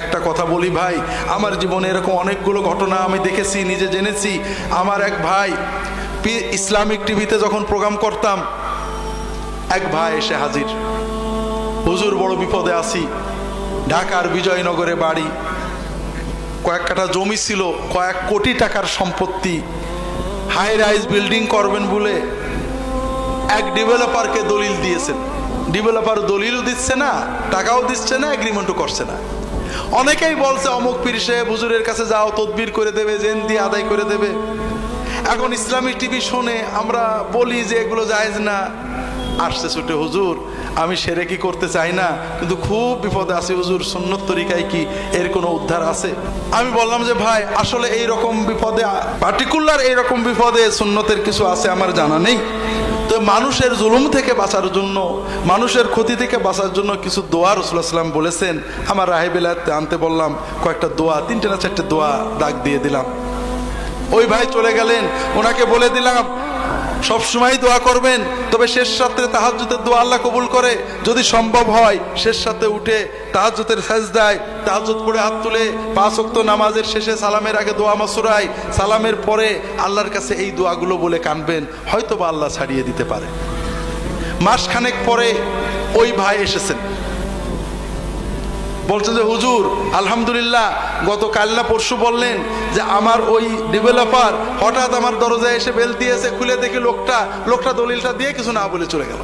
একটা কথা বলি ভাই, আমার জীবনে এরকম অনেকগুলো ঘটনা আমি দেখেছি, নিজে জেনেছি। আমার এক ভাই ইসলামিক টিভিতে যখন প্রোগ্রাম করতাম, এক ভাই এসে হাজির। হুজুর, বড় বিপদে আছি। ঢাকার বিজয়নগরে বাড়ি। কয়েক কাঠা জমি ছিল, কয়েক কোটি টাকার সম্পত্তি। হাই রাইজ বিল্ডিং করবেন বলে এক ডেভেলপারকে দলিল দিয়েছেন। ডেভেলপার দলিলও দিচ্ছে না, টাকাও দিচ্ছে না এগ্রিমেন্টও করছে না। অনেকেই বলছে, অমুক পীর সাহেব হুজুরের কাছে যাও, তদবির করে দেবে, জেন দিয়ে আদায় করে দেবে। এখন ইসলামিক টিভি শুনে আমরা বলি যে এগুলো জায়েজ না। আসছে ছুটে হুজুর, আমি সেরে কি করতে চাই না? কিন্তু খুব বিপদে আছে হুজুর, সুন্নত তরিকায় কি এর কোনো উদ্ধার আছে? আমি বললাম যে, ভাই, আসলে এই রকম বিপদে পার্টিকুলার এই রকম বিপদে সুন্নতের কিছু আছে, আমার জানা নেই। মানুষের জুলুম থেকে বাঁচার জন্য, মানুষের ক্ষতি থেকে বাঁচার জন্য কিছু দোয়া রসুল্লাহাম বলেছেন। আমার রাহেবিলাতে আনতে বললাম, কয়েকটা দোয়া, তিনটে না চারটে দোয়া দাগ দিয়ে দিলাম। ওই ভাই চলে গেলেন, ওনাকে বলে দিলাম সব সময় দোয়া করবেন, তবে শেষ রাত্রে তাহাজ্জুদের দোয়া আল্লাহ কবুল করে। যদি সম্ভব হয়, শেষ সাথে উঠে তাহাজুতের সাজ দেয় তাহাজ্জুদ পড়ে হাত তুলে পাঁচ ওয়াক্ত নামাজের শেষে সালামের আগে দোয়া মাসুরায়, সালামের পরে আল্লাহর কাছে এই দোয়াগুলো বলে কানবেন হয়তো বা আল্লাহ ছাড়িয়ে দিতে পারে। মাসখানেক পরে ওই ভাই এসেছেন। বলছে যে, হুজুর, আলহামদুলিল্লাহ গত কাল না পরশু বললেন যে, আমার ওই ডেভেলপার হঠাৎ আমার দরজায় এসে বেল দিয়েছে, খুলে দেখি লোকটা লোকটা দলিলটা দিয়ে কিছু না বলে চলে গেল।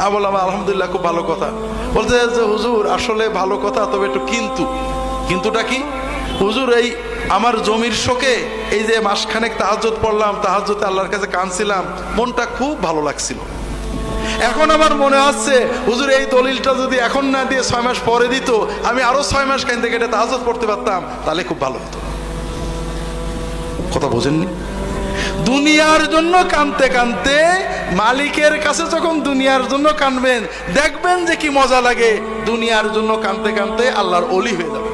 আমি বললাম, আলহামদুলিল্লাহ, খুব ভালো কথা। বলছে যে হুজুর, আসলে ভালো কথা, তবে একটু কিন্তু। কিন্তুটা কি? হুজুর, এই আমার জমির শোকে, এই যে মাসখানেক তাহাজত পড়লাম তাহাজতে আল্লাহর কাছে কানছিলাম মনটা খুব ভালো লাগছিল। এখন আমার মনে হচ্ছে হুজুর, এই দলিলটা যদি এখন না দিয়ে ছয় মাস পরে দিত, আমি আরও ছয় মাস কাইন থেকে এটা তাহাজত পড়তে পারতাম, তাহলে খুব ভালো হতো। কথা বোঝেননি? দুনিয়ার জন্য কানতে কানতে মালিকের কাছে যখন দুনিয়ার জন্য কানবেন, দেখবেন যে কি মজা লাগে, দুনিয়ার জন্য কানতে কানতে আল্লাহর অলি হয়ে যাবে।